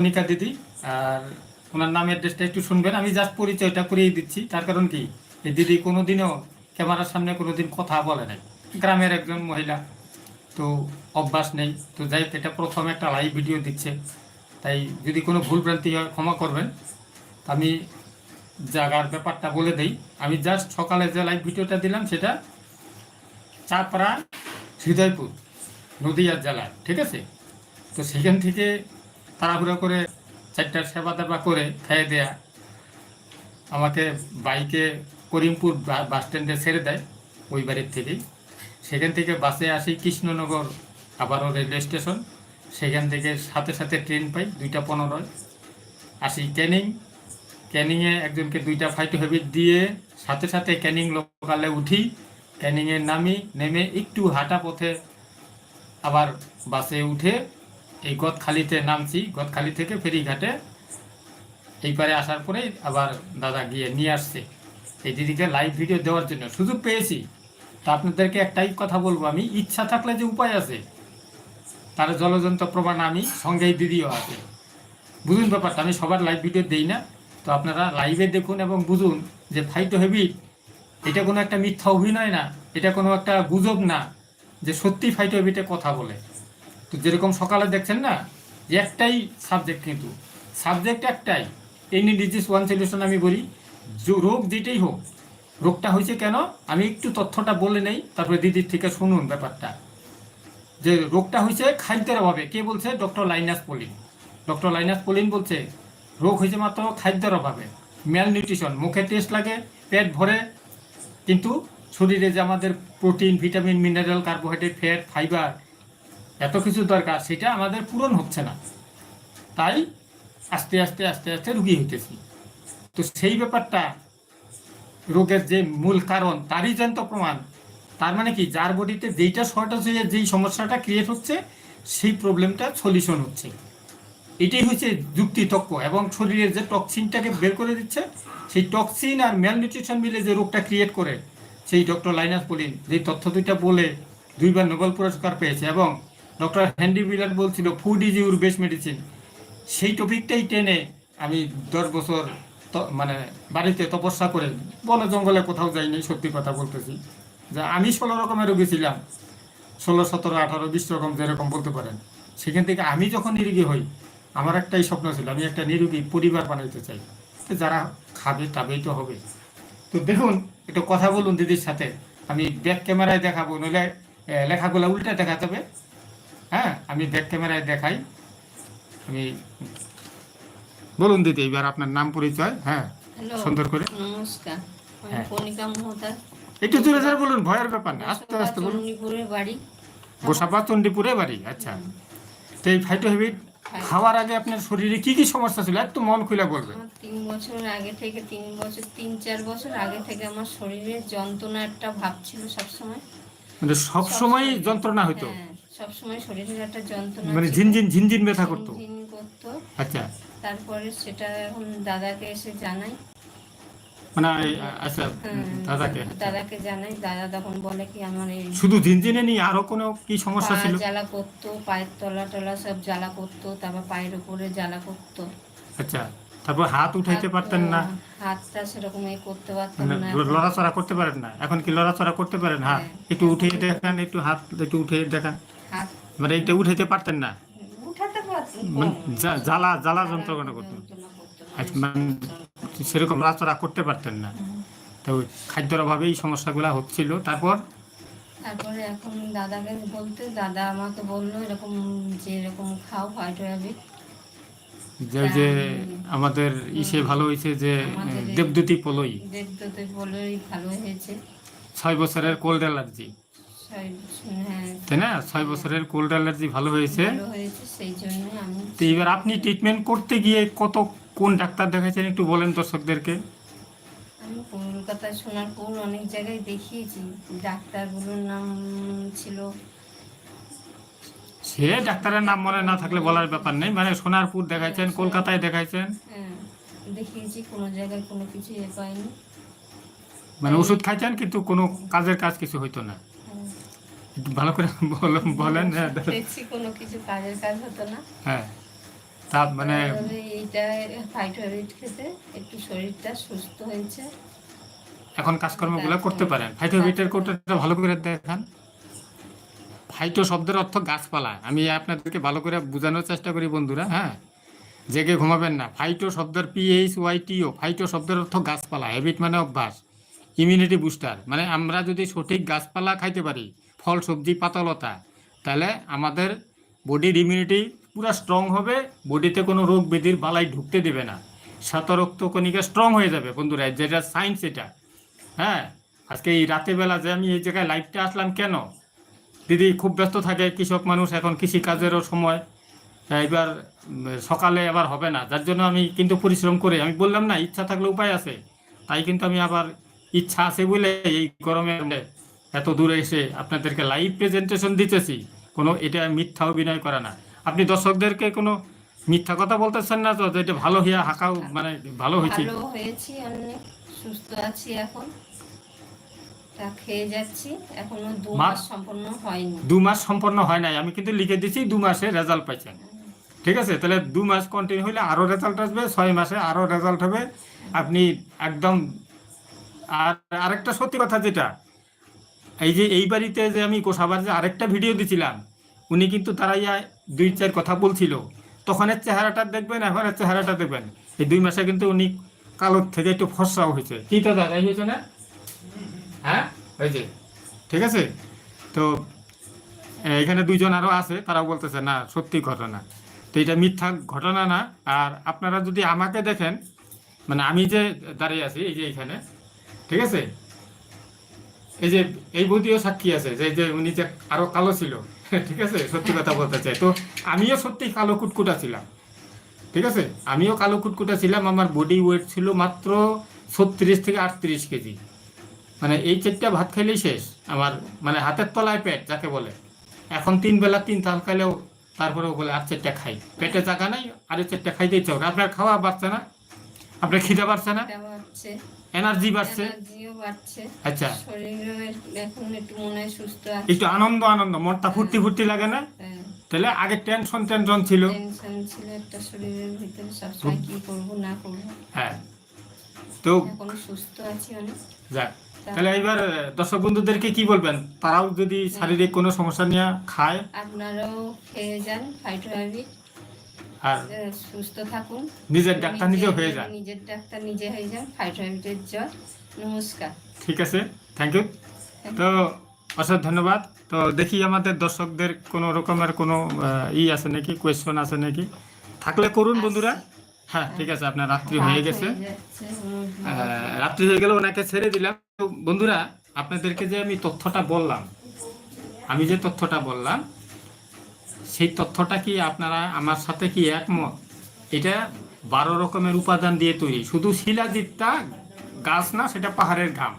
কনিকা দিদি, আর ওনার নাম অ্যাড্রেসটা একটু শুনবেন। আমি জাস্ট পরিচয়টা করিয়ে দিচ্ছি। তার কারণ কি? এই দিদি কোনোদিনও ক্যামেরার সামনে কোনোদিন কথা বলে নাই। গ্রামের একজন মহিলা, তো অভ্যাস নেই। তো যাই হোক, এটা প্রথম একটা লাইভ ভিডিও দিচ্ছে। তাই যদি কোনো ভুল ভ্রান্তি হয়, ক্ষমা করবেন। তা আমি জায়গার ব্যাপারটা বলে দেই। আমি জাস্ট সকালে যে লাইভ ভিডিওটা দিলাম, সেটা চাপড়া হৃদয়পুর, নদীয়া জেলা ঠিক আছে? তো সেখান থেকে তাড়াহুড়ো করে চারটার সেবা দেবা করে খেয়ে দেয়া। আমাকে বাইকে করিমপুর বাস স্ট্যান্ডে ছেড়ে দেয় ওই বাড়ির থেকেই। সেখান থেকে বাসে আসি কৃষ্ণনগর আবারও রেলওয়ে স্টেশন। সেখান থেকে সাথে সাথে ট্রেন পাই দুইটা পনেরোয়। আসি ক্যানিং। ক্যানিংয়ে একজনকে দুইটা ফাইট হেবিট দিয়ে সাথে সাথে ক্যানিং লোকালে উঠি। ক্যানিংয়ে নামি, নেমে একটু হাঁটা পথে আবার বাসে উঠে এই গদখালিতে নামছি গদখালি থেকে ফেরিঘাটে। এই পারে আসার পরে আবার দাদা গিয়ে নিয়ে আসছে। এই দিদিকে লাইভ ভিডিও দেওয়ার জন্য সুযোগ পেয়েছি। তা আপনাদেরকে একটাই কথা বলব, আমি ইচ্ছা থাকলে যে উপায় আছে, তার জলযন্ত্র প্রমাণ আমি, সঙ্গেই দিদিও আছে। বুঝুন ব্যাপারটা, আমি সবার লাইভ ভিডিও দেই না। তো আপনারা লাইভে দেখুন এবং বুঝুন যে ফাইটো হেবিট এটা কোনো একটা মিথ্যা অভিনয় না, এটা কোনো একটা গুজব না, যে সত্যি ফাইটো হেবিটে কথা বলে। তো যেরকম সকালে দেখছেন না, যে একটাই সাবজেক্ট কিন্তু। সাবজেক্ট একটাই। এনি ডিজিজ ওয়ান সলিউশন আমি বলি রোগ যেটাই হোক, রোগটা হয়েছে কেন? আমি একটু তথ্যটা বলে নেই, তারপরে দিদির থেকে শুনুন ব্যাপারটা। যে রোগটা হয়েছে খাদ্যের অভাবে, কে বলছে? Doctor Linus Pauling. Doctor Linus Pauling বলছে, রোগ হয়েছে মাত্র খাদ্যের অভাবে। ম্যাল নিউট্রিশন মুখে টেস্ট লাগে, পেট ভরে, কিন্তু শরীরে যে আমাদের protein vitamin mineral carbohydrate fat fibre এত কিছু দরকার, সেটা আমাদের পূরণ হচ্ছে না। তাই আস্তে আস্তে আস্তে আস্তে রুগী হইতেছি। তো সেই ব্যাপারটা রোগের যে মূল কারণ, তারই জ্যান্ত প্রমাণ। তার মানে কি, যার বডিতে যেইটা শর্টেজ হয়ে, যেই সমস্যাটা ক্রিয়েট হচ্ছে, সেই প্রবলেমটা সলিউশন হচ্ছে। এটাই হচ্ছে যুক্তি তক্ক এবং শরীরের যে টক্সিনটাকে বের করে দিচ্ছে, সেই টক্সিন আর ম্যালনিউট্রিশন মিলে যে রোগটা ক্রিয়েট করে, সেই ডক্টর লাইনাস পলিন যে তথ্য দুইটা বলে দুইবার নোবেল পুরস্কার পেয়েছে এবং ডক্টর হ্যান্ডি মিলার বলছিল food is your best medicine সেই টপিকটাই টেনে আমি দশ বছর মানে বাড়িতে তপস্যা করে বন জঙ্গলে কোথাও যাইনি, সত্যি কথা বলতেছি। যে আমি ষোলো রকমের রোগী ছিলাম, ষোলো, সতেরো, আঠারো, বিশ রকম যেরকম বলতে পারেন। সেখান থেকে আমি যখন নিরোগী হই, আমার একটাই স্বপ্ন ছিল, আমি একটা নিরোগী পরিবার বানাইতে চাই। তো যারা খাবে তবেই তো হবে। তো দেখুন, একটু কথা বলুন দিদির সাথে। আমি ব্যাক ক্যামেরায় দেখাবো, নইলে লেখাগুলো উল্টে দেখা হবে হ্যাঁ আমি ব্যাক ক্যামেরায় দেখাই। আমি বলুন দিদি এবার আপনার নাম পরিচয় হ্যাঁ সুন্দর করে। নমস্কার হ্যাঁ। একটু জোরে জোরে বলুন ভয়ের ব্যাপার না আস্তে আস্তে বলুন। বাড়ি। গোসাবা চণ্ডীপুরে বাড়ি আচ্ছা। তো এই ফাইটো হেবিট হ্যাঁ। খাওয়ার আগে আপনার শরীরে কি কি সমস্যা ছিল? একটু মন খুলে বলবেন। তিন বছর আগে থেকে তিন বছর তিন চার বছর আগে থেকে আমার শরীরে যন্ত্রণা একটা ভাব ছিল সবসময়। মানে সব সময় যন্ত্রণা হতো হ্যাঁ। শরীরের একটা যন্ত্রণা মানে ঝিনঝিন ঝিনঝিন ব্যথা করতো? ঝিনঝিন করতো। আচ্ছা। তারপরে সেটা এখন দাদাকে এসে জানাই। মানে আচ্ছা দাদাকে? দাদাকে জানাই। দাদা তখন বলে কি আমার এই শুধু ঝিনঝিনে নিয়ে আরও কোনো কি সমস্যা ছিল? জ্বালা করতো পায়ের তলা টলা সব জ্বালা করতো তারপর পায়ের উপরে জ্বালা করতো। আচ্ছা। তারপর হাত উঠাইতে পারতেন না? হাতটা সেরকম করতে পারতাম মানে না। লড়াচড়া করতে পারেন না? এখন কি লড়াচড়া করতে পারেন? হাত হ্যাঁ। একটু উঠে দেখান একটু হাত একটু উঠে দেখান। মানে এটা উঠাইতে পারতেন না? মানে জ্বালা জ্বালা যন্ত্রণা করতেন। করতো আচ্ছা, মানে সেরকম লড়াচড়া করতে পারতেন না। তো খাদ্যের অভাবে এই সমস্যাগুলো হচ্ছিল। তারপর? তারপরে এখন দাদাকে বলতে দাদা আমাকে বলল এরকম যে এরকম খাও হোয়াইট র্যাবিট যে যে আমাদের ইসে ভালো হয়েছে যে আমাদের এই- দেবদূতি পলই ভালো হয়েছে। ছয় বছরের কোল্ড অ্যালার্জি তাই না? ছয় বছরের কোল্ড অ্যালার্জি ভালো হয়েছে। সেই জন্য আমি তো এবার আপনি ট্রিটমেন্ট করতে গিয়ে কত কোন ডাক্তার দেখাচ্ছেন একটু বলেন দর্শকদেরকে। আমি কলকাতায় সোনারপুর অনেক জায়গায় দেখিয়েছি। ডাক্তারগুলোর নাম ছিল। সে ডাক্তারের নাম মনে না থাকলে বলার ব্যাপার নেই। মানে সোনারপুর দেখাইছেন কলকাতায় দেখাইছেন। হ্যাঁ দেখিয়েছি কোনো জায়গায় কোনো কিছু এ পাইনি। মানে ওষুধ খাইছেন কিন্তু কোনো কাজের কাজ কিছু হইতো না। হ্যাঁ। ভালো করে বলেন হ্যাঁ, দেখছি কোনো কিছু কাজের কাজ হতো না। হ্যাঁ তা মানে এইটা ফাইটোরিট খেতে একটু শরীরটা সুস্থ হয়েছে। এখন কাজকর্মগুলো করতে পারেন। ফাইটোভিটের কোটাটা ভালো করে দেখান। ফাইটো শব্দের অর্থ গাছপালা। আমি আপনাদেরকে ভালো করে বোঝানোর চেষ্টা করি বন্ধুরা হ্যাঁ। জেগে ঘুমাবেন না। ফাইটো শব্দের পিএইচ ওয়াই টিও ফাইটো শব্দের অর্থ গাছপালা হ্যাবিট মানে অভ্যাস। ইমিউনিটি বুস্টার মানে আমরা যদি সঠিক গাছপালা খাইতে পারি ফল, সবজি, পাতালতা। তাহলে আমাদের বডির ইমিউনিটি পুরো স্ট্রং হবে বডিতে কোনো রোগ ব্যাধির বালাই ঢুকতে দেবে না। কণিকা স্ট্রং হয়ে যাবে বন্ধুরা যেটা সায়েন্স এটা। হ্যাঁ? আজকে এই রাতে বেলা যে আমি এই জায়গায় লাইভটা আসলাম কেন? দিদি খুব ব্যস্ত থাকে, কৃষক মানুষ, এখন কৃষিকাজেরও সময়। এবার সকালে আবার হবে না, যার জন্য আমি কিন্তু পরিশ্রম করে, আমি বললাম না, ইচ্ছা থাকলে উপায় আছে। তাই কিন্তু আমি আবার ইচ্ছা আছে বলে এই গরমে এত দূরে এসে আপনাদেরকে লাইভ প্রেজেন্টেশন দিতেছি। কোনো এটা মিথ্যা অভিনয় করা না। আপনি দর্শকদেরকে কোনো মিথ্যা কথা বলতেছেন না তো এটা ভালো হইয়া হাঁকাও মানে ভালো হয়েছে ভালো হয়েছি অনেক সুস্থ আছি এখন। তা খেয়ে যাচ্ছি এখনও দু মাস সম্পূর্ণ হয়নি। দু মাস সম্পন্ন হয় নাই আমি কিন্তু লিখে দিচ্ছি দু মাসে রেজাল্ট পাইছেন। ঠিক আছে তাহলে দু মাস কন্টিনিউ হলে আরও রেজাল্ট আসবে ছয় মাসে আরও রেজাল্ট হবে। আপনি একদম আর আরেকটা সত্যি কথা যেটা এই যে এই বাড়িতে যে আমি কোষাবার যে আরেকটা ভিডিও দিছিলাম, উনি কিন্তু তারা ইয়া দুই চার কথা বলছিল। তখনের চেহারাটা দেখবেন, এখনের চেহারাটা দেখবেন। এই দুই মাসে কিন্তু উনি কালোর থেকে একটু ফর্সাও হয়েছে। কি তো দাদা হয়েছে না? হ্যাঁ? হয়েছে ঠিক আছে? তো এখানে দুইজন আরও আছে, তারাও বলতেছে, না, সত্যি ঘটনা। তো এটা মিথ্যা ঘটনা না। আর আপনারা যদি আমাকে দেখেন মানে আমি যে দাঁড়িয়ে আছি, এই যে এখানে, ঠিক আছে? এই যে, এই বৌদিও সাক্ষী আছে, যে যে উনি যে আরও কালো ছিল। ঠিক আছে? সত্যি কথা বলতে চাই। তো আমিও সত্যি কালো কুটকুটা ছিলাম ঠিক আছে? আমিও কালো কুটকুটা ছিলাম আমার বডি ওয়েট ছিল মাত্র ছত্রিশ থেকে আটত্রিশ কেজি। মানে এই চারটা ভাত খাইলেই শেষ। আমার মানে হাতের তলায় পেট, যাকে বলে। এখন তিন বেলা তিন থাল খাইলেও তারপরেও বলে, আর চারটা খাই। পেটে জায়গা নাই, আর চারটা খাইতে ইচ্ছা করে আপনার খাওয়া বাড়ছে না? আপনার খিদে বাড়ছে না? এনার্জি বাড়ছে। আচ্ছা। একটু হয় আনন্দ আনন্দ। মনটা ফুর্তি ফুর্তি লাগে না? হ্যাঁ, তাহলে আগে টেনশন টেনশন ছিল। হ্যাঁ। তো সুস্থ আছি যাক। তাহলে এবার দর্শক বন্ধুদেরকে কি বলবেন? তারাও যদি শারীরিক কোনো সমস্যা নিয়ে খায়। আপনারাও খেয়ে যান আর সুস্থ থাকুন। নিজের ডাক্তার নিজে হয়ে যান। নিজের ডাক্তার নিজে হয়ে যান। ফাইটো হ্যাবিটের জয় নমস্কার। ঠিক আছে। থ্যাংক ইউ তো অসংখ্য ধন্যবাদ। তো দেখি আমাদের দর্শকদের কোনো রকমের কোনো ই আছে নাকি? কোয়েশ্চন আছে নাকি? থাকলে করুন বন্ধুরা। হ্যাঁ ঠিক আছে। আপনার রাত্রি হয়ে গেছে। রাত্রি হয়ে গেলে ওনাকে ছেড়ে দিলাম। তো বন্ধুরা আপনাদেরকে যে আমি তথ্যটা বললাম আমি যে তথ্যটা বললাম সেই তথ্যটা কি আপনারা আমার সাথে কি একমত? এটা বারো রকমের উপাদান দিয়ে তৈরি। শুধু শিলাজিৎটা গাছ না, সেটা পাহাড়ের ঘাম।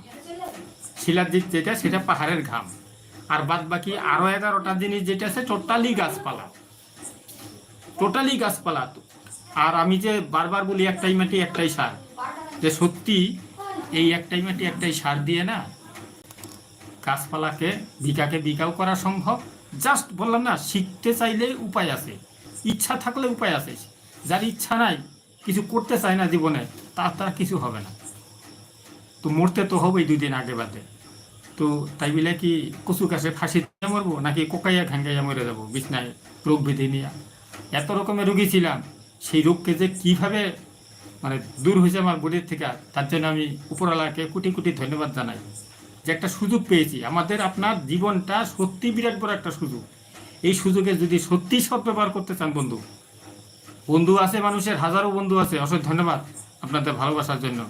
শিলাজিৎ যেটা, সেটা পাহাড়ের ঘাম। আর বাদ বাকি আরও এগারোটা জিনিস যেটা আছে, টোটালি গাছপালা। টোটালি গাছপালা আর আমি যে বারবার বলি, একটাই মাটি, একটাই সার। যে সত্যি এই একটাই মাটি, একটাই সার দিয়ে না গাছপালাকে বিকাকে বিকাও করা সম্ভব। জাস্ট বললাম না, শিখতে চাইলে উপায় আছে। ইচ্ছা থাকলে উপায় আছে। যার ইচ্ছা নাই, কিছু করতে চায় না জীবনে, তার তার কিছু হবে না। তো মরতে তো হবেই দুই দিন আগে বাদে। তো তাই বলে কি কচু কাছে ফাঁসি দিয়ে মরবো, নাকি কোকাইয়া ঘাঙ্গাইয়া মরে যাব বিছনায় রোগ বিধি নিয়ে? এত রকমের রুগী ছিলাম, সেই রোগকে যে কীভাবে মানে দূর হয়েছে আমার বডির থেকে, তার জন্য আমি উপরওয়ালাকে কোটি কোটি ধন্যবাদ জানাই। যে একটা সুযোগ পেয়েছি। আমাদের আপনার জীবনটা সত্যি বিরাট বড় একটা সুযোগ। এই সুযোগে যদি সত্যি সৎ ব্যবহার করতে চান বন্ধু বন্ধু আছে মানুষের, হাজারো বন্ধু আছে, অসংখ্য ধন্যবাদ আপনাদের ভালোবাসার জন্য।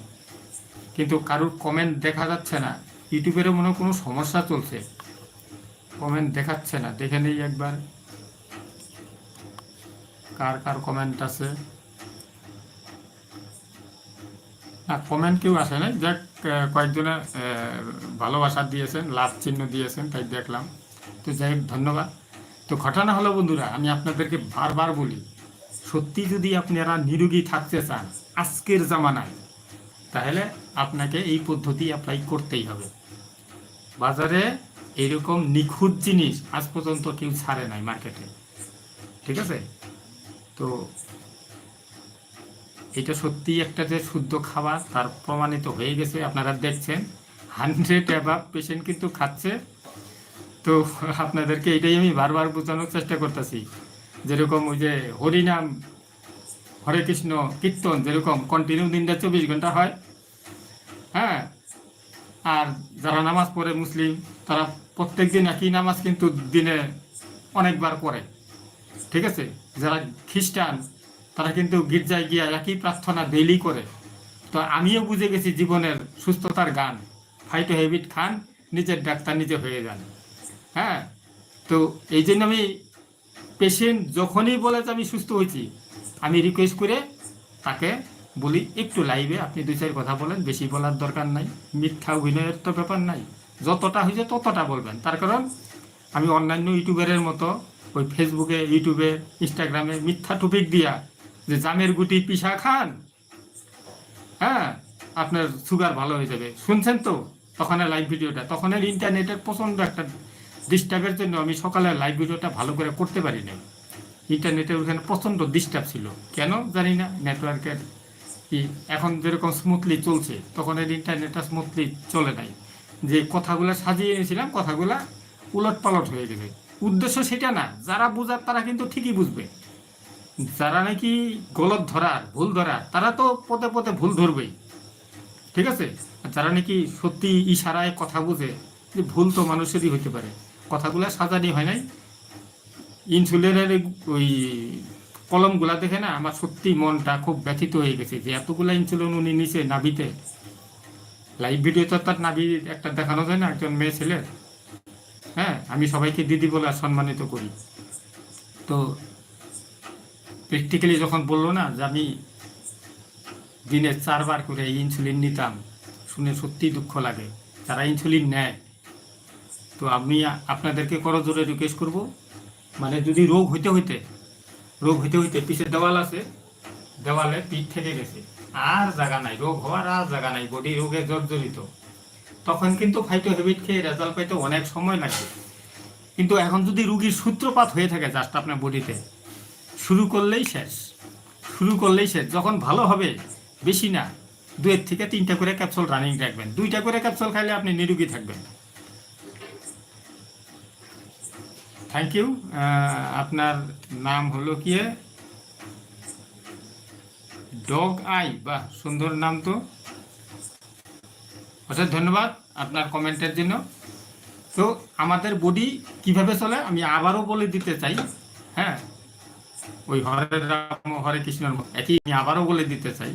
কিন্তু কারোর কমেন্ট দেখা যাচ্ছে না। ইউটিউবেরও মনে কোনো সমস্যা চলছে। কমেন্ট দেখাচ্ছে না। দেখে নেই একবার। কার কার কমেন্ট আছে? না কমেন্ট কেউ আসে নাই। যাক কয়েকজনে ভালোবাসা দিয়েছেন, লাভ চিহ্ন দিয়েছেন, তাই দেখলাম। তো যাই ধন্যবাদ। তো ঘটনা হলো, বন্ধুরা, আমি আপনাদেরকে বারবার বলি, সত্যি যদি আপনারা নিরোগী থাকতে চান, আজকের জামানায়, তাহলে আপনাকে এই পদ্ধতি অ্যাপ্লাই করতেই হবে। বাজারে এরকম নিখুঁত জিনিস আজ পর্যন্ত কেউ ছাড়ে নাই মার্কেটে ঠিক আছে? তো এটা সত্যি একটা যে শুদ্ধ খাবার, তার প্রমাণিত হয়ে গেছে, আপনারা দেখছেন। হান্ড্রেড অ্যাভাব পেশেন্ট কিন্তু খাচ্ছে। তো আপনাদেরকে এটাই আমি বারবার বোঝানোর চেষ্টা করতেছি। যেরকম ওই যে হরিনাম, হরে কৃষ্ণ কীর্তন যেরকম কন্টিনিউ দিনটা চব্বিশ ঘণ্টা হয়। হ্যাঁ? আর যারা নামাজ পড়ে মুসলিম, তারা প্রত্যেক দিন একই নামাজ কিন্তু দিনে অনেকবার পড়ে। ঠিক আছে? যারা খ্রিস্টান তারা কিন্তু গির্জায় গিয়া একই প্রার্থনা ডেইলি করে। তো আমিও বুঝে গেছি জীবনের সুস্থতার গান। ফাইটো হ্যাবিট খান, নিজের ডাক্তার নিজে হয়ে যান। হ্যাঁ? তো এই জন্য আমি পেশেন্ট যখনই বলে যে আমি সুস্থ হয়েছি, আমি রিকোয়েস্ট করে তাকে বলি, একটু লাইভে আপনি দুই চার কথা বলেন, বেশি বলার দরকার নাই। মিথ্যা, অভিনয়ের তো ব্যাপার নাই। যতটা হয়েছে ততটা বলবেন। তার কারণ, আমি অন্যান্য ইউটিউবারের মতো ওই ফেসবুকে ইউটিউবে ইনস্টাগ্রামে মিথ্যা টপিক দিয়া যে জামের গুটি পিসা খান হ্যাঁ আপনার সুগার ভালো হয়ে যাবে। শুনছেন তো? তখন লাইভ ভিডিওটা। তখন ইন্টারনেটের প্রচণ্ড একটা ডিস্টার্বের জন্য আমি সকালে লাইভ ভিডিওটা ভালো করে করতে পারি নাই। ইন্টারনেটের ওখানে প্রচণ্ড ডিস্টার্ব ছিল। কেন জানি না নেটওয়ার্কের কি, এখন যেরকম স্মুথলি চলছে তখন এর ইন্টারনেটটা স্মুথলি চলে নাই। যে কথাগুলো সাজিয়ে এনেছিলাম, কথাগুলো উলট পালট হয়ে গেছে। উদ্দেশ্য সেটা না, যারা বোঝার তারা কিন্তু ঠিকই বুঝবে। যারা নাকি গলত ধরার ভুল ধরার তারা তো পদে পদে ভুল ধরবেই। ঠিক আছে? যারা নাকি সত্যি ইশারায় কথা বুঝে, যে ভুল তো মানুষেরই হতে পারে। কথাগুলো সাজানি হয় নাই। ইনসুলিনের ওই কলমগুলা দেখে না আমার সত্যি মনটা খুব ব্যথিত হয়ে গেছে, যে এতগুলো ইনসুলিন উনি নিচে নাভিতে। লাইভ ভিডিও তো তার নাভি একটা দেখানো যায় না, একজন মেয়ে ছেলের। হ্যাঁ আমি সবাইকে দিদি বলে সম্মানিত করি। তো প্র্যাকটিক্যালি যখন বলল না যে আমি দিনে চারবার করে এই ইনসুলিন নিতাম, শুনে সত্যিই দুঃখ লাগে। যারা ইনসুলিন নেয়, তো আমি আপনাদেরকে করজোরে রিকোয়েস্ট করব মানে যদি রোগ হইতে হইতে, রোগ হইতে হইতে পিছের দেওয়াল আছে, দেওয়ালে পিঠ থেকে গেছে। আর জায়গা নাই, রোগ হওয়ার আর জায়গা নাই বডি রোগে জর্জরিত। তখন কিন্তু ফাইটো হ্যাবিট খেয়ে রেজাল্ট পাইতে অনেক সময় লাগে। কিন্তু এখন যদি রুগীর সূত্রপাত হয়ে থাকে জাস্ট আপনার বডিতে শুরু করলেই শেষ। শুরু করলেই শেষ। যখন ভালো হবে, বেশি না। দুয়ের থেকে তিনটা করে ক্যাপসুল রানিং রাখবেন। দুইটা করে ক্যাপসুল খাইলে আপনি নিরোগী থাকবেন। থ্যাংক ইউ আপনার নাম হলো কি ডগ আই বাহ, সুন্দর নাম তো। অশেষ ধন্যবাদ আপনার কমেন্টের জন্য। তো আমাদের বডি কীভাবে চলে? আমি আবারও বলে দিতে চাই। হ্যাঁ ওই হরে রাম, হরে কৃষ্ণর একই আমি আবারও বলে দিতে চাই,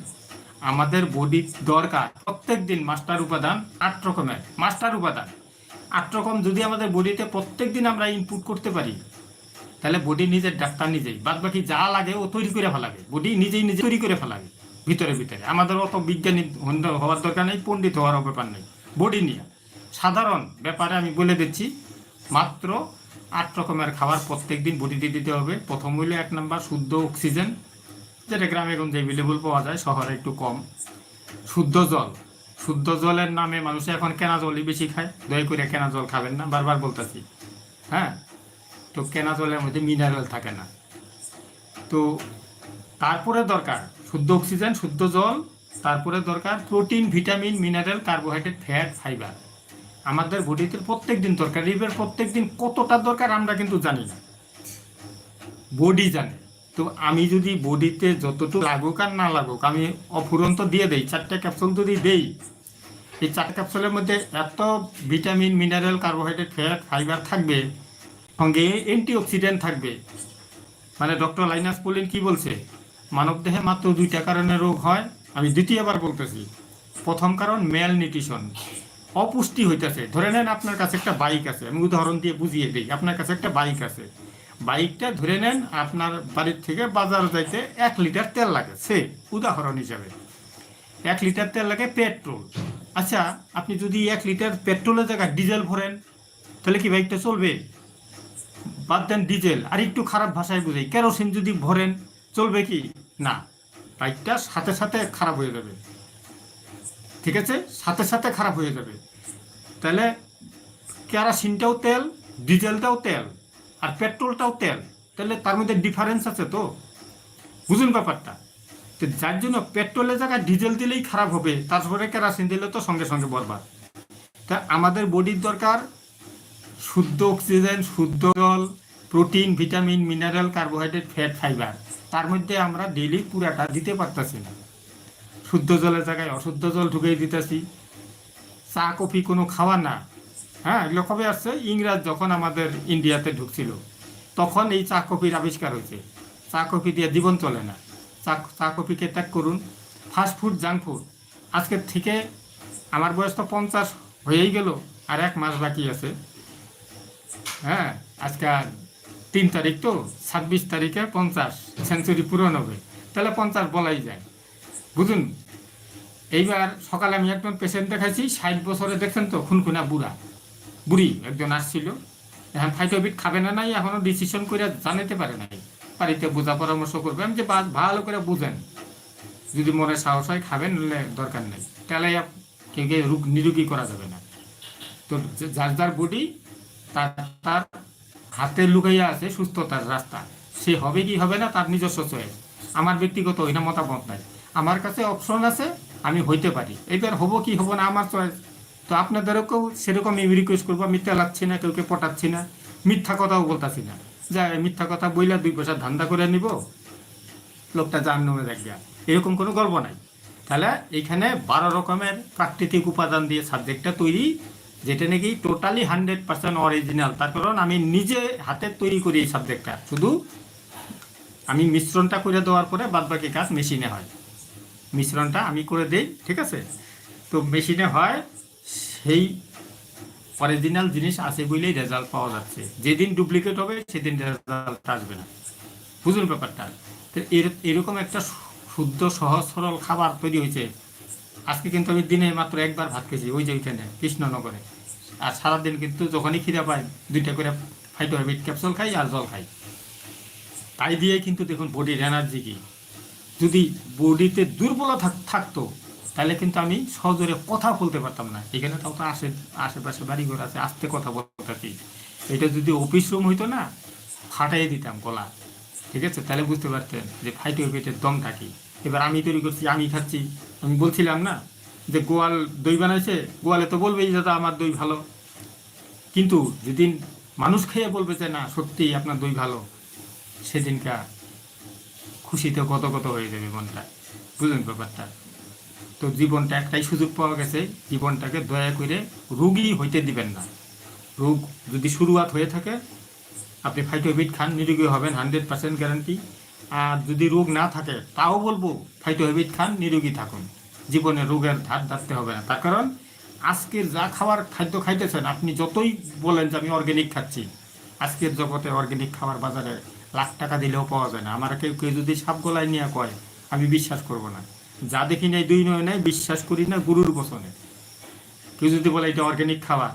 আমাদের বডি দরকার প্রত্যেক দিন মাস্টার উপাদান আট রকমের, মাস্টার উপাদান। আট রকম যদি আমাদের বডিতে প্রত্যেক দিন আমরা ইনপুট করতে পারি, তাহলে বডি নিজের ডাক্তার নিজেই বাদ বাকি যা লাগে ও তৈরি করে ফেলাবে, বডি নিজেই নিজে তৈরি করে ফেলাবে, ভিতরে ভিতরে। আমাদের অত বিজ্ঞানী হওয়ার দরকার নেই, পণ্ডিত হওয়ার ব্যাপার নেই, বডি নিয়ে। সাধারণ ব্যাপারে আমি বলে দিচ্ছি, মাত্র আট রকমের খাবার প্রত্যেক দিন বডিতে দিতে হবে। প্রথম হইলে এক নাম্বার শুদ্ধ অক্সিজেন, যেটা গ্রামে গঞ্জে অ্যাভেলেবল পাওয়া যায়, শহরে একটু কম। শুদ্ধ জল, শুদ্ধ জলের নামে মানুষ এখন কেনা জলই বেশি খায়। দয়া করে কেনা জল খাবেন না, বারবার বলতেছি। হ্যাঁ? তো কেনা জলের মধ্যে মিনারেল থাকে না। তো তারপরে দরকার শুদ্ধ অক্সিজেন, শুদ্ধ জল, তারপরে দরকার protein vitamin mineral carbohydrate fat fibre আমাদের বডিতে প্রত্যেক দিন দরকার রিবের প্রত্যেক দিন কতটা দরকার আমরা কিন্তু জানি না। বডি জানে। তো আমি যদি বডিতে যতটুকু লাগুক আর না লাগুক, আমি অফুরন্ত দিয়ে দেই, চারটে ক্যাপসুল যদি দেই, এই চারটে ক্যাপসুলের মধ্যে এত vitamin mineral carbohydrate fat fibre থাকবে, সঙ্গে অ্যান্টিঅক্সিডেন্ট থাকবে। মানে ডক্টর লাইনাস পোলিন কি বলছে? মানব দেহে মাত্র দুইটা কারণে রোগ হয়, আমি দ্বিতীয়বার বলতেছি। প্রথম কারণ মেল নিউট্রিশন অপুষ্টি হইতেছে। ধরে নেন আপনার কাছে একটা বাইক আছে, আমি উদাহরণ দিয়ে বুঝিয়ে দিই, আপনার কাছে একটা বাইক আছে। বাইকটা ধরে নেন আপনার বাড়ির থেকে বাজার যাইতে এক লিটার তেল লাগে, সে উদাহরণ হিসাবে। এক লিটার তেল লাগে পেট্রোল। আচ্ছা আপনি যদি এক লিটার পেট্রোলের জায়গায় ডিজেল ভরেন, তাহলে কি বাইকটা চলবে? বাদ দেন ডিজেল, আর একটু খারাপ ভাষায় বুঝাই, কেরোসিন যদি ভরেন, চলবে কি? না, বাইকটা সাথে সাথে খারাপ হয়ে যাবে। ঠিক আছে? সাথে সাথে খারাপ হয়ে যাবে। তাহলে কেরাসিনটাও তেল ডিজেলটাও তেল, আর পেট্রোলটাও তেল। তাহলে তার মধ্যে ডিফারেন্স আছে তো? বুঝুন ব্যাপারটা। তো যার জন্য পেট্রোলের জায়গায় ডিজেল দিলেই খারাপ হবে, তারপরে কেরাসিন দিলে তো সঙ্গে সঙ্গে বরবাদ। তা আমাদের বডির দরকার শুদ্ধ অক্সিজেন শুদ্ধ জল protein vitamin mineral carbohydrate fat fibre তার মধ্যে আমরা ডেলি পুরাটা দিতে পারতাছি না। শুদ্ধ জলের জায়গায় অশুদ্ধ জল ঢুকিয়ে দিতেছি। চা, কফি কোনো খাওয়া না। হ্যাঁ এগুলো কবে আসছে? ইংরাজ যখন আমাদের ইন্ডিয়াতে ঢুকছিল, তখন এই চা, কফির আবিষ্কার হয়েছে। চা, কফি দিয়ে জীবন চলে না। চা চা, কফিকে ত্যাগ করুন। ফাস্ট ফুড জাঙ্ক ফুড আজকের থেকে আমার বয়স তো পঞ্চাশ হয়েই গেল, আর এক মাস বাকি আছে। হ্যাঁ আজকে তিন তারিখ তো, ছাব্বিশ তারিখে পঞ্চাশ সেঞ্চুরি পূরণ হবে। তাহলে পঞ্চাশ বলাই যায়। বুঝুন, এইবার সকালে আমি একজন পেশেন্ট দেখাইছি, ষাট বছরে দেখছেন তো, খুনখুনা বুড়া। বুড়ি, একজন আসছিল। এখন ফাইটোবিট খাবে না নাই, এখনও ডিসিশন করে জানাতে পারে নাই। বাড়িতে বোঝা পরামর্শ করবে আমি যে ভালো করে বুঝেন। যদি মনে সাহস হয় খাবেন নিলে দরকার নেই। তাহলে আপ- কেউ কেউ রোগ নিরোগী করা যাবে না। তো যার যার বডি, তার তার হাতে লুকাইয়া আছে সুস্থতার রাস্তা। সে হবে কি হবে না, তার নিজস্ব চয়েস। আমার ব্যক্তিগত ওইটা মতামত নাই। আমার কাছে অপশন আছে, আমি হইতে পারি। এবার হব কি হব না, আমার চয়েস তো আপনাদেরকেও সেরকম আমি রিকোয়েস্ট করব, মিথ্যা লাগছি না কেউকে পটাচ্ছি না, মিথ্যা কথাও বলতাছি না। যা মিথ্যা কথা বইলা দুই পয়সা ধান্দা করে নিব, লোকটা যার নামে দেখবে। এরকম কোনো গল্প নাই। তাহলে এখানে বারো রকমের প্রাকৃতিক উপাদান দিয়ে সাবজেক্টটা তৈরি, যেটা নাকি টোটালি হান্ড্রেড পার্সেন্ট অরিজিনাল তার কারণ আমি নিজে হাতে তৈরি করি এই সাবজেক্টটা শুধু আমি মিশ্রণটা করে দেওয়ার পরে বাদবাকি কাজ মেশিনে হয়। মিশ্রণটা আমি করে দেই, ঠিক আছে? তো মেশিনে হয় সেই অরিজিনাল জিনিস আছে বলেই রেজাল্ট পাওয়া যাচ্ছে। যেদিন ডুপ্লিকেট হবে, সেদিন রেজাল্ট আসবে না। বুঝুন ব্যাপারটা? তো এর- এরকম একটা শুদ্ধ, সহজ, সরল খাবার তৈরি হয়েছে। আজকে কিন্তু আমি দিনে মাত্র একবার ভাত খেয়েছি, ওই যে ওইখানে, কৃষ্ণনগরে। আর সারাদিন কিন্তু যখনই খিদে পাই দুইটা করে ফাইটো ফাইটোহাইবিট ক্যাপসুল খাই আর জল খাই। তাই দিয়ে কিন্তু দেখুন বডির এনার্জি কি। যদি বডিতে দুর্বলতা থাক- থাকতো, তাহলে কিন্তু আমি সহজরে কথা বলতে পারতাম না। এখানে তাও তো আশে আশেপাশে বাড়িঘর আছে, আস্তে কথা বলতে এটা যদি অফিস রুম হইতো না, ফাটাই দিতাম গলা। ঠিক আছে? তাহলে বুঝতে পারতেন যে ফাইটে পেটের দম কি। এবার আমি তৈরি করছি, আমি খাচ্ছি। আমি বলছিলাম না যে গোয়াল দই বানাইছে, গোয়ালে তো বলবেই দাদা আমার দই ভালো। কিন্তু যেদিন মানুষ খেয়ে বলবে যে না, সত্যিই আপনার দই ভালো সেদিনকা খুশিতে কত কত হয়ে যাবে মনটা। বুঝলেন ব্যাপারটা? তো জীবনটা একটাই সুযোগ পাওয়া গেছে, জীবনটাকে দয়া করে রোগী হইতে দিবেন না। রোগ যদি শুরুয়াত হয়ে থাকে, আপনি ফাইটোহিট খান, নিরোগী হবেন হান্ড্রেড পার্সেন্ট গ্যারান্টি আর যদি রোগ না থাকে, তাও বলব ফাইটোহিট খান, নিরোগী থাকুন। জীবনে রোগের ধার ধারতে হবে না। তার কারণ, আজকের যা খাবার খাদ্য খাইতেছেন, আপনি যতই বলেন যে আমি অর্গ্যানিক খাচ্ছি, আজকের জগতে অর্গ্যানিক খাবার বাজারে লাখ টাকা দিলেও পাওয়া যায় না। আমার কেউ কেউ যদি সাপ গলায় নিয়ে কয়, আমি বিশ্বাস করব না। যা দেখি নাই, দুই নয় নাই, বিশ্বাস করি না, গুরুর বসনে কেউ যদি বলে, এটা অর্গ্যানিক খাবার।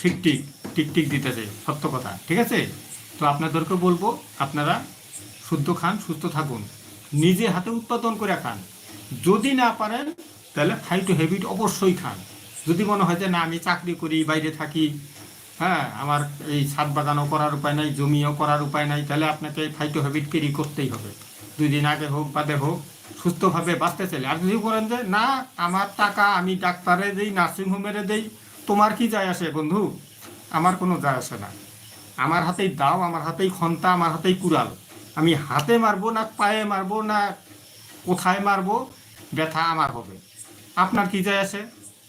ঠিক ঠিক টিক টিক দিতেছে, সত্য কথা, ঠিক আছে? তো আপনাদেরকে বলব, আপনারা শুদ্ধ খান, সুস্থ থাকুন। নিজে হাতে উৎপাদন করে খান। যদি না পারেন, তাহলে ফাইটো হ্যাবিট অবশ্যই খান। যদি মনে হয় যে, না, আমি চাকরি করি, বাইরে থাকি হ্যাঁ আমার এই ছাদ বাগানও করার উপায় নাই, জমিও করার উপায় নাই, তাহলে আপনাকে এই ফাইটো হ্যাবিট ক্যারি করতেই হবে। দুই দিন আগে হোক বাদে হোক, সুস্থভাবে বাঁচতে চাইলে। আর যদি বলেন যে, না, আমার টাকা আমি ডাক্তারে দেই নার্সিংহোমেরে দেই, তোমার কি যায় আসে বন্ধু? আমার কোনো যায় আসে না। আমার হাতেই দাও, আমার হাতেই খন্তা আমার হাতেই কুড়াল। আমি হাতে মারবো না, পায়ে মারবো না, কোথায় মারবো, ব্যথা আমার হবে। আপনার কি যায় আসে?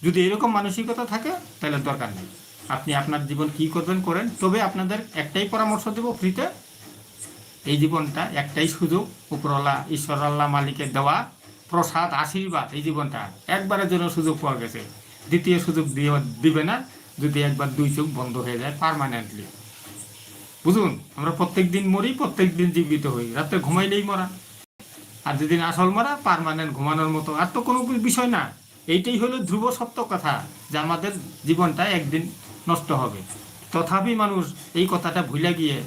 যদি এরকম মানসিকতা থাকে, তাহলে দরকার নেই। আপনি আপনার জীবন কি করবেন করেন, তবে আপনাদের একটাই পরামর্শ দেবো ফ্রিতে। এই জীবনটা একটাই সুযোগ উপরওয়ালা ঈশ্বর আল্লাহ মালিকের দেওয়া, প্রসাদ, আশীর্বাদ, এই জীবনটা। একবারের জন্য সুযোগ পাওয়া গেছে। দ্বিতীয় সুযোগ দিয়ে দিবে না, যদি একবার দুই চোখ বন্ধ হয়ে যায় পারমানেন্টলি বুঝুন, আমরা প্রত্যেক দিন মরি, প্রত্যেক দিন জীবিত হই। রাত্রে ঘুমাইলেই মরা। আর যেদিন আসল মরা পার্মানেন্ট ঘুমানোর মতো। আর তো কোনো বিষয় না। এইটাই হলো ধ্রুব সত্য কথা, যে আমাদের জীবনটা একদিন নষ্ট হবে। তথাপি মানুষ এই কথাটা ভুলে গিয়ে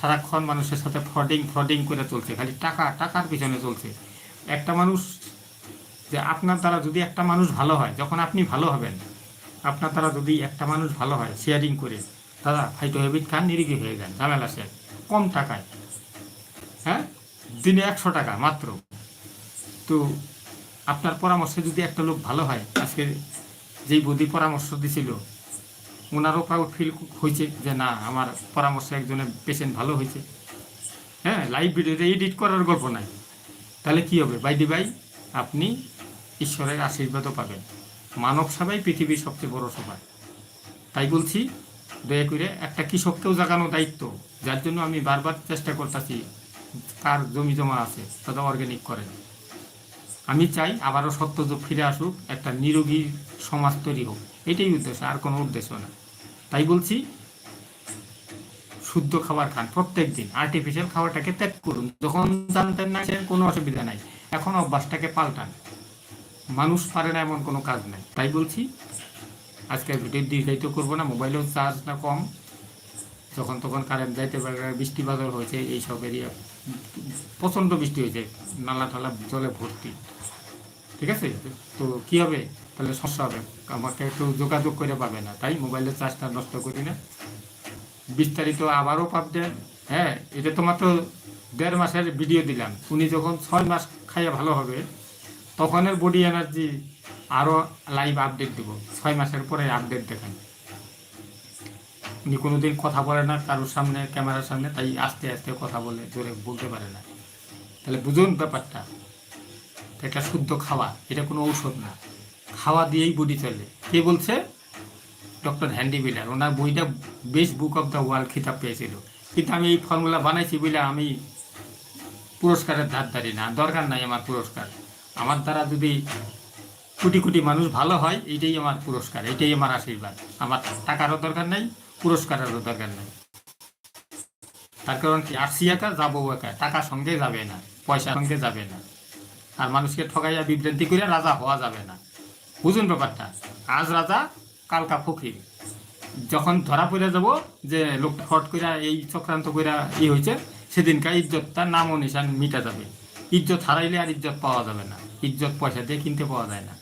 সারাক্ষণ মানুষের সাথে ফ্রডিং ফ্রডিং করে চলছে, খালি টাকা, টাকার পিছনে চলছে। একটা মানুষ, যে আপনার দ্বারা যদি একটা মানুষ ভালো হয়, যখন আপনি ভালো হবেন, আপনার দ্বারা যদি একটা মানুষ ভালো হয় শেয়ারিং করে, দাদা ফাইটো হেবিট খান নিরিগি হয়ে যান, ঝামেলা শেষ, কম টাকায়। হ্যাঁ? দিনে একশো টাকা মাত্র। তো আপনার পরামর্শে যদি একটা লোক ভালো হয়, আজকে যেই বৌদি পরামর্শ দিছিল ওনারও প্রাউড ফিল হয়েছে যে না, আমার পরামর্শে একজনের পেশেন্ট ভালো হয়েছে হ্যাঁ লাইভ ভিডিওতে এডিট করার গল্প নাই। তাহলে কি হবে? বাইদি ভাই আপনি ঈশ্বরের আশীর্বাদও পাবেন। মানব সভাই পৃথিবীর সবচেয়ে বড় সভা তাই বলছি, দয়া করে একটা কৃষককেও জাগানো দায়িত্ব, যার জন্য আমি বারবার চেষ্টা করতেছি কার জমি জমা আছে, তাদের অর্গানিক করেন। আমি চাই আবারও সত্যযুগ ফিরে আসুক, একটা নিরোগী সমাজ তৈরি হোক। এটাই উদ্দেশ্য, আর কোনো উদ্দেশ্য না। তাই বলছি, শুদ্ধ খাবার খান প্রত্যেক দিন। আর্টিফিশিয়াল খাবারটাকে ত্যাগ করুন। যখন জানতেন না কোনো অসুবিধা নাই, এখন অভ্যাসটাকে পাল্টান। মানুষ পারে না এমন কোনো কাজ নাই। তাই বলছি, আজকে ভিডিও দীর্ঘায়িত করব না, মোবাইলেও চার্জ না কম। যখন তখন কারেন্ট যাইতে পারে, বৃষ্টি বাদল হয়েছে, এইসব এরিয়া প্রচণ্ড বৃষ্টি হয়েছে নালা টালা জলে ভর্তি। ঠিক আছে? তো কি হবে? তাহলে সমস্যা হবে। আমাকে একটু যোগাযোগ করে পাবে না। তাই মোবাইলের চার্জটা নষ্ট করি না। বিস্তারিত আবারও পাবেন হ্যাঁ এটা তো মাত্র দেড় মাসের ভিডিও দিলাম। উনি যখন ছয় মাস খাইয়ে ভালো হবে, তখনের বডি এনার্জি আরও লাইভ আপডেট দেবো। ছয় মাসের পরে আপডেট দেখান। উনি কোনোদিন কথা বলে না, কারোর সামনে ক্যামেরার সামনে, তাই আস্তে আস্তে কথা বলে, জোরে বলতে পারে না। তাহলে বুঝুন ব্যাপারটা। এটা শুদ্ধ খাওয়া এটা কোনো ঔষধ না। খাওয়া দিয়েই বডি চলে কে বলছে? ডক্টর হ্যান্ডি বিলার ওনার বইটা best book of the world খিতাব পেয়েছিল। কিন্তু আমি এই ফর্মুলা বানাইছি বলে আমি পুরস্কারের ধার ধারি না। দরকার নাই আমার পুরস্কার। আমার দ্বারা যদি কোটি কোটি মানুষ ভালো হয়, এটাই আমার পুরস্কার, এটাই আমার আশীর্বাদ। আমার টাকারও দরকার নাই, পুরস্কারেরও দরকার নাই। তার কারণ কি? আসছি একা যাব একা। টাকা সঙ্গে যাবে না, পয়সা সঙ্গে যাবে না। আর মানুষকে ঠকাইয়া বিভ্রান্তি করে রাজা হওয়া যাবে না। বুঝুন ব্যাপারটা। আজ রাজা, কালকা ফকির। যখন ধরা পড়ে যাব যে লোকটা হট করে এই চক্রান্ত করে ই হয়েছে সেদিনকার ইজ্জতটা নাম ও নিশান মিটা যাবে। ইজ্জত হারাইলে আর ইজ্জত পাওয়া যাবে না। ইজ্জত পয়সা দিয়ে কিনতে পাওয়া যায় না।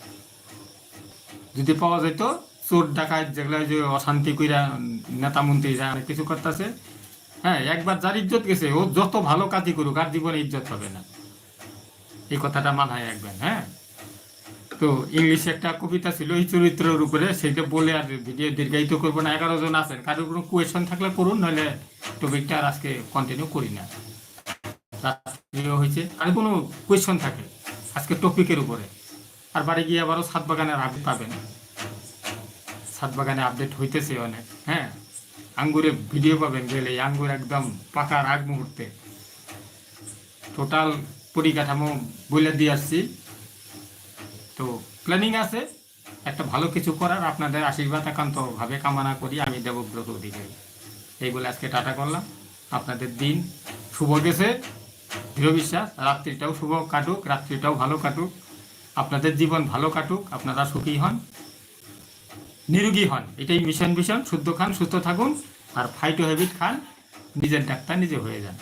যদি পাওয়া যেত চোর, ডাকাত, যেগুলো যে অশান্তি কইরা নেতা মন্ত্রীরা অনেক কিছু করতেছে হ্যাঁ একবার যার ইজ্জত গেছে, ও যত ভালো কাজই করুক, আর জীবনে ইজ্জত হবে না। এই কথাটা মাথায় রাখবেন হ্যাঁ? তো ইংলিশে একটা কবিতা ছিল, এই চরিত্রের উপরে, সেইটা বলে আর ভিডিও দীর্ঘায়িত করব না। এগারো জন আছেন, কারোর কোনো কোয়েশন থাকলে করুন, নইলে টপিকটা আর আজকে কন্টিনিউ করি না। হয়েছে, আর কোনো কোয়েশন থাকে আজকে টপিকের উপরে। আর বাড়ি গিয়ে আবারও সাত বাগানের আপডেট পাবেন। সাত বাগানে আপডেট হইতেছে অনেক হ্যাঁ? আঙ্গুরে ভিডিও পাবেন গেলে আঙ্গুর একদম পাকার আগ মুহূর্তে। টোটাল পরিকাঠামো বলে দিয়ে আসছি। তো প্ল্যানিং আছে। একটা ভালো কিছু করার, আপনাদের আশীর্বাদ একান্তভাবে কামনা করি। আমি দেবব্রত অধিকারী। এই বলে আজকে টাটা করলাম। আপনাদের দিন শুভ গেছে। দৃঢ় বিশ্বাস। রাত্রিটাও শুভ কাটুক, রাত্রিটাও ভালো কাটুক। আপনাদের জীবন ভালো কাটুক। আপনারা সুখী হন। নিরোগী হন। এটাই মিশন মিশন শুদ্ধ খান, সুস্থ থাকুন। আর ফাইটো হ্যাবিট খান। নিজের ডাক্তার নিজে হয়ে যান।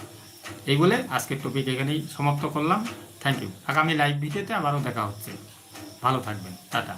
এই বলে আজকের টপিক এখানেই সমাপ্ত করলাম। থ্যাংক ইউ আগামী লাইভ ভিডিওতে আবারও দেখা হচ্ছে। ভালো থাকবেন টাটা।